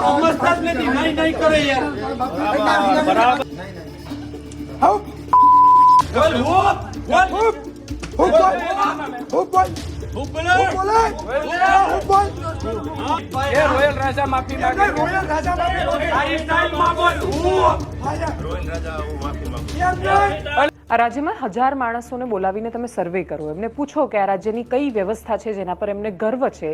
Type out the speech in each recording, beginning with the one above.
સમજતા જ નથી નહીં નહીં કરે યાર. બરાબર. હું બોલ બોલ હું બોલ હું બોલ રોયલ રાજા માફી માંગે રોયલ રાજા હું આ રાજ્યમાં હજાર માણસોને બોલાવીને તમે સર્વે કરો. એમને પૂછો કે આ રાજ્યની કઈ વ્યવસ્થા છે જેના પર એમને ગર્વ છે,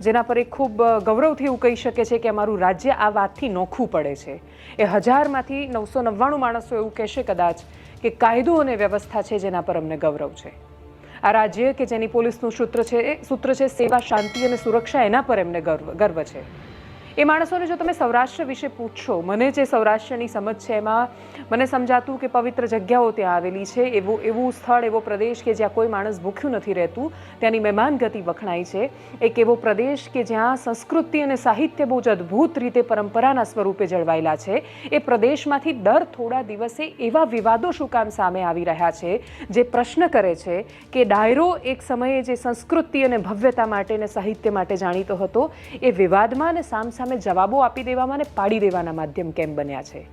જેના પર એ ખૂબ ગૌરવથી એવું કહી શકે છે કે અમારું રાજ્ય આ વાતથી નોખું પડે છે. એ હજારમાંથી નવસો નવ્વાણું માણસો એવું કહેશે કદાચ કે કાયદો અને વ્યવસ્થા છે જેના પર અમને ગૌરવ છે. આ રાજ્ય કે જેની પોલીસનું સૂત્ર છે એ સૂત્ર છે સેવા, શાંતિ અને સુરક્ષા એના પર એમને ગર્વ ગર્વ છે. એ માણસોને જો તમે સૌરાષ્ટ્ર વિશે પૂછશો મને જે સૌરાષ્ટ્રની સમજ છે એમાં મને સમજાતું કે પવિત્ર જગ્યાઓ ત્યાં આવેલી છે, એવું એવું સ્થળ, એવો પ્રદેશ કે જ્યાં કોઈ માણસ ભૂખ્યું નથી રહેતું, ત્યાંની મહેમાન ગતિ વખણાય છે. એક એવો પ્રદેશ કે જ્યાં સંસ્કૃતિ અને સાહિત્ય બહુ જ અદ્ભુત રીતે પરંપરાના સ્વરૂપે જળવાયેલા છે. એ પ્રદેશમાંથી દર થોડા દિવસે એવા વિવાદો શું કામ સામે આવી રહ્યા છે, જે પ્રશ્ન કરે છે કે ડાયરો એક સમયે જે સંસ્કૃતિ અને ભવ્યતા માટે અને સાહિત્ય માટે જાણીતો હતો, એ વિવાદમાં અને સામસામે જવાબો આપી દેવામાં અને પાડી દેવાના માધ્યમ કેમ બન્યા છે?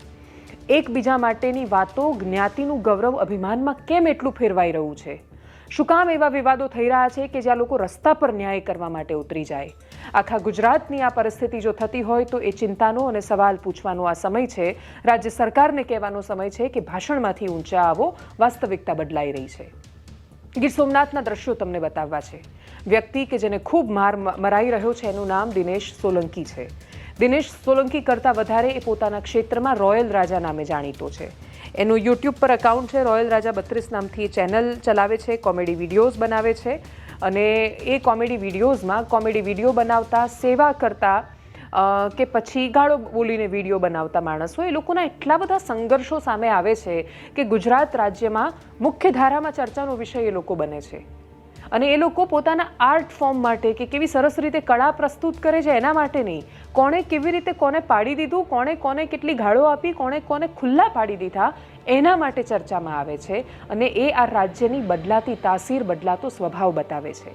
એકબીજા માટેની વાતો જ્ઞાતિનું ગૌરવ અભિમાનમાં કેમ એટલું ફેરવાઈ રહ્યું છે? શું કામ એવા વિવાદો થઈ રહ્યા છે કે જ્યાં લોકો રસ્તા પર ન્યાય કરવા માટે ઉતરી જાય? આખા ગુજરાતની આ પરિસ્થિતિ જો થતી હોય તો એ ચિંતાનો અને સવાલ પૂછવાનો આ સમય છે. રાજ્ય સરકારને કહેવાનો સમય છે કે ભાષણમાંથી ઊંચા આવો વાસ્તવિકતા બદલાઈ રહી છે. ગીર સોમનાથના દ્રશ્યો તમને બતાવવા છે. વ્યક્તિ કે જેને ખૂબ માર મરાઈ રહ્યો છે એનું નામ દિનેશ સોલંકી છે. દિનેશ સોલંકી કરતાં વધારે એ પોતાના ક્ષેત્રમાં રોયલ રાજા નામે જાણીતો છે. એનું યુટ્યુબ પર અકાઉન્ટ છે, રોયલ રાજા બત્રીસ નામથી એ ચેનલ ચલાવે છે કોમેડી વિડીયોઝ બનાવે છે અને એ કોમેડી વિડીયોઝમાં કોમેડી વીડિયો બનાવતા, સેવા કરતા કે પછી ગાળો બોલીને વીડિયો બનાવતા માણસો, એ લોકોના એટલા બધા સંઘર્ષો સામે આવે છે કે ગુજરાત રાજ્યમાં મુખ્ય ધારામાં ચર્ચાનો વિષય એ લોકો બને છે. અને એ લોકો પોતાના આર્ટ ફોર્મ માટે કે કેવી સરસ રીતે કળા પ્રસ્તુત કરે છે એના માટે નહીં. કોણે કેવી રીતે કોને પાડી દીધું, કોણે કોને કેટલી ગાળો આપી, કોણે કોને ખુલ્લા પાડી દીધા, એના માટે ચર્ચામાં આવે છે અને એ આ રાજ્યની બદલાતી તાસીર, બદલાતો સ્વભાવ બતાવે છે.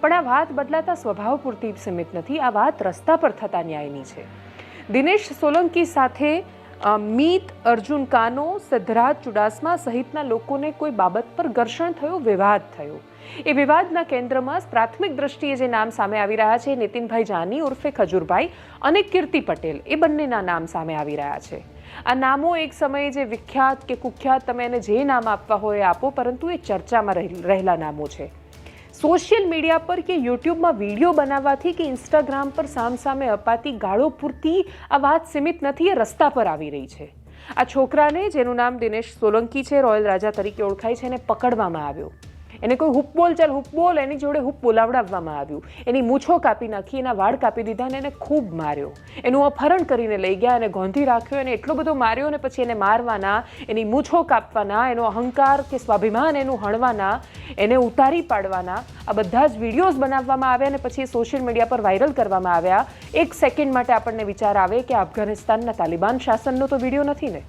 પણ આ વાત બદલાતા સ્વભાવ પૂરતી સીમિત નથી, આ વાત રસ્તા પર થતા ન્યાયની છે. દિનેશ સોલંકી સાથે મીત અર્જુન કાનો સિદ્ધરાજ ચુડાસમા સહિતના લોકોને કોઈ બાબત પર ઘર્ષણ થયો, વિવાદ થયો? એ વિવાદના કેન્દ્રમાં પ્રાથમિક દ્રષ્ટિએ જે નામ સામે આવી રહ્યા છે, નીતિનભાઈ જાની ઉર્ફે ખજૂરભાઈ અને કીર્તિ પટેલ. એ બંનેના નામ સામે આવી રહ્યા છે. આ નામો એક સમયે જે વિખ્યાત કે કુખ્યાત તમે એને જે નામ આપવા હોય આપો, પરંતુ એ ચર્ચામાં રહેલા નામો છે. સોશિયલ મીડિયા પર કે યુટ્યુબમાં વીડિયો બનાવવાથી કે ઇન્સ્ટાગ્રામ પર સામસામે અપાતી ગાળો પૂરતી આ વાત સીમિત નથી, એ રસ્તા પર આવી રહી છે. આ છોકરાને, જેનું નામ દિનેશ સોલંકી છે, રોયલ રાજા તરીકે ઓળખાય છે, એને પકડવામાં આવ્યો. એને કોઈ હુપ બોલ ચાલ, હુપ બોલ, એની જોડે હુપ બોલાવડાવવામાં આવ્યું. એની મૂછો કાપી નાખી, એના વાળ કાપી દીધા અને એને ખૂબ માર્યો. એનું અપહરણ કરીને લઈ ગયા અને ગોંધી રાખ્યો એને એટલો બધો માર્યો અને પછી એને મારવાના, એની મૂછો કાપવાના, એનો અહંકાર કે સ્વાભિમાન એનું હણવાના, એને ઉતારી પાડવાના, આ બધા જ વિડીયોઝ બનાવવામાં આવ્યા અને પછી સોશિયલ મીડિયા પર વાયરલ કરવામાં આવ્યા. એક સેકન્ડ માટે આપણને વિચાર આવે કે અફઘાનિસ્તાનના તાલિબાન શાસનનો તો વીડિયો નથી ને?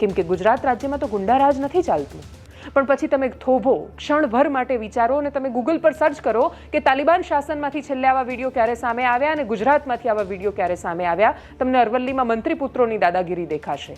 કેમ કે ગુજરાત રાજ્યમાં તો ગુંડારાજ નથી ચાલતું. પણ પછી તમે થોભો. ક્ષણભર માટે વિચારો અને તમે ગૂગલ પર સર્ચ કરો કે તાલિબાન શાસનમાંથી છેલ્લે આવા વીડિયો ક્યારે સામે આવ્યા અને ગુજરાતમાંથી આવા વીડિયો ક્યારે સામે આવ્યા. તમને અરવલ્લીમાં મંત્રી પુત્રોની દાદાગીરી દેખાશે.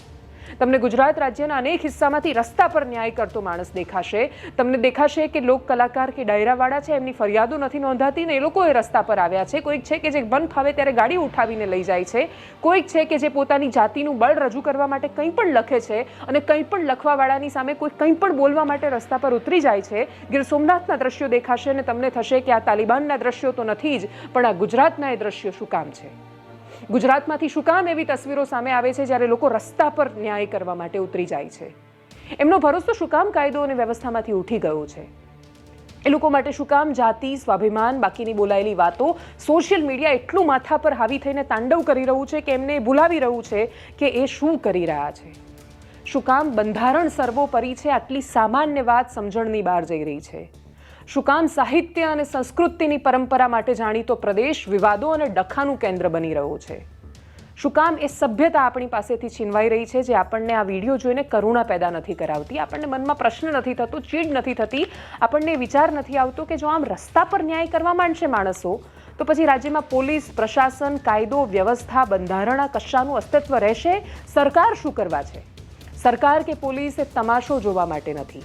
તમને ગુજરાત રાજ્યના અનેક હિસ્સામાંથી રસ્તા પર ન્યાય કરતો માણસ દેખાશે. તમને દેખાશે કે લોક કલાકાર કે ડાયરાવાળા છે, એમની ફરિયાદો નથી નોંધાતી ને એ લોકો એ રસ્તા પર આવ્યા છે. કોઈક છે કે જે મન ફાવે ત્યારે ગાડી ઉઠાવીને લઈ જાય છે. કોઈક છે કે જે પોતાની જાતિનું બળ રજૂ કરવા માટે કંઈ પણ લખે છે અને કંઈ પણ લખવાવાળાની સામે કોઈ કંઈ પણ બોલવા માટે રસ્તા પર ઉતરી જાય છે. ગીર સોમનાથના દ્રશ્યો દેખાશે અને તમને થશે કે આ તાલિબાનના દ્રશ્યો તો નથી જ, પણ આ ગુજરાતના એ દ્રશ્યો શું કામ છે? ગુજરાતમાંથી શું કામ એવી તસવીરો સામે આવે છે જ્યારે લોકો રસ્તા પર ન્યાય કરવા માટે ઉતરી જાય છે? એમનો ભરોસો શું કામ કાયદો અને વ્યવસ્થામાંથી ઉઠી ગયો છે? એ લોકો માટે શું કામ જાતિ, સ્વાભિમાન, બાકીની બોલાયેલી વાતો? સોશિયલ મીડિયા એટલું માથા પર હાવી થઈને તાંડવ કરી રહ્યું છે કે એમને ભૂલાવી રહ્યું છે કે એ શું કરી રહ્યા છે? શું કામ બંધારણ સર્વોપરી છે? આટલી સામાન્ય વાત સમજણની બહાર જઈ રહી છે? શું કામ સાહિત્ય અને સંસ્કૃતિની પરંપરા માટે જાણીતો પ્રદેશ વિવાદો અને ડખાનું કેન્દ્ર બની રહ્યો છે? શું કામ એ સભ્યતા આપણી પાસેથી છીનવાઈ રહી છે જે આપણને આ વીડિયો જોઈને કરુણા પેદા નથી કરાવતી? આપણને મનમાં પ્રશ્ન નથી થતો, ચીડ નથી થતી, આપણને વિચાર નથી આવતો કે જો આમ રસ્તા પર ન્યાય કરવા માંડશે માણસો, તો પછી રાજ્યમાં પોલીસ, પ્રશાસન, કાયદો, વ્યવસ્થા, બંધારણ કશાનું અસ્તિત્વ રહેશે? સરકાર શું કરવા છે? સરકાર કે પોલીસ એ તમાશો જોવા માટે નથી?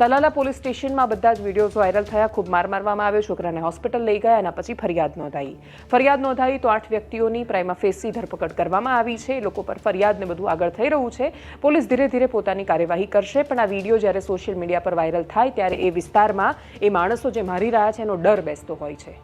તલાલા પોલીસ સ્ટેશનમાં બધા જ વિડીયોઝ વાયરલ થયા. ખૂબ માર મારવામાં આવ્યો. છોકરાને હોસ્પિટલ લઈ ગયા, એના પછી ફરિયાદ નોંધાઈ. ફરિયાદ નોંધાઈ તો આઠ વ્યક્તિઓની પ્રાઇમા ફેસી ધરપકડ કરવામાં આવી છે. એ લોકો પર ફરિયાદને બધું આગળ થઈ રહ્યું છે. પોલીસ ધીરે ધીરે પોતાની કાર્યવાહી કરશે, પણ આ વીડિયો જ્યારે સોશિયલ મીડિયા પર વાયરલ થાય ત્યારે એ વિસ્તારમાં એ માણસો જે મારી રહ્યા છે એનો ડર બેસતો હોય છે.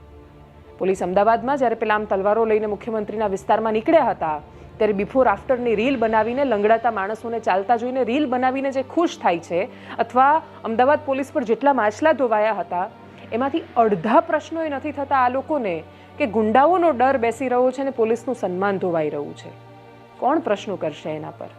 પોલીસ અમદાવાદમાં જ્યારે પેલા આમ તલવારો લઈને મુખ્યમંત્રીના વિસ્તારમાં નીકળ્યા હતા ત્યારે બિફોર આફ્ટરની રીલ બનાવીને લંગડાતા માણસોને ચાલતા જોઈને રીલ બનાવીને જે ખુશ થાય છે, અથવા અમદાવાદ પોલીસ પર જેટલા માછલા ધોવાયા હતા, એમાંથી અડધા પ્રશ્નો એ નથી થતા આ લોકોને કે ગુંડાઓનો ડર બેસી રહ્યો છે અને પોલીસનું સન્માન ધોવાઈ રહ્યું છે. કોણ પ્રશ્નો કરશે એના પર?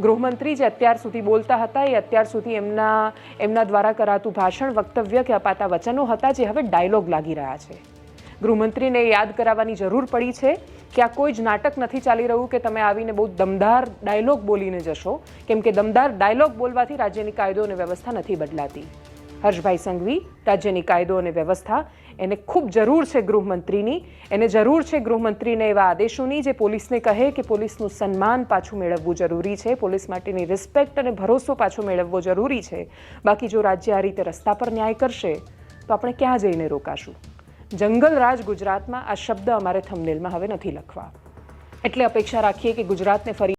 ગૃહમંત્રી જે અત્યાર સુધી બોલતા હતા, એ અત્યાર સુધી એમના એમના દ્વારા કરાતું ભાષણ, વક્તવ્ય કે અપાતા વચનો હતા જે હવે ડાયલોગ લાગી રહ્યા છે. ગૃહમંત્રીને યાદ કરાવવાની જરૂર પડી છે કે આ કોઈ જ નાટક નથી ચાલી રહ્યું કે તમે આવીને બહુ દમદાર ડાયલોગ બોલીને જશો. કેમ કે દમદાર ડાયલોગ બોલવાથી રાજ્યની કાયદો અને વ્યવસ્થા નથી બદલાતી. હર્ષભાઈ સંઘવી, રાજ્યની કાયદો અને વ્યવસ્થા એને ખૂબ જરૂર છે ગૃહમંત્રીની. એને જરૂર છે ગૃહમંત્રીને એવા આદેશોની જે પોલીસને કહે કે પોલીસનું સન્માન પાછું મેળવવું જરૂરી છે. પોલીસ માટેની રિસ્પેક્ટ અને ભરોસો પાછો મેળવવો જરૂરી છે. બાકી જો રાજ્ય આ રીતે રસ્તા પર ન્યાય કરશે, તો આપણે ક્યાં જઈને રોકાશું? જંગલ રાજ ગુજરાતમાં આ શબ્દ અમારે થંબનેલમાં હવે નથી લખવા. એટલે અપેક્ષા રાખીએ કે ગુજરાતને ફરી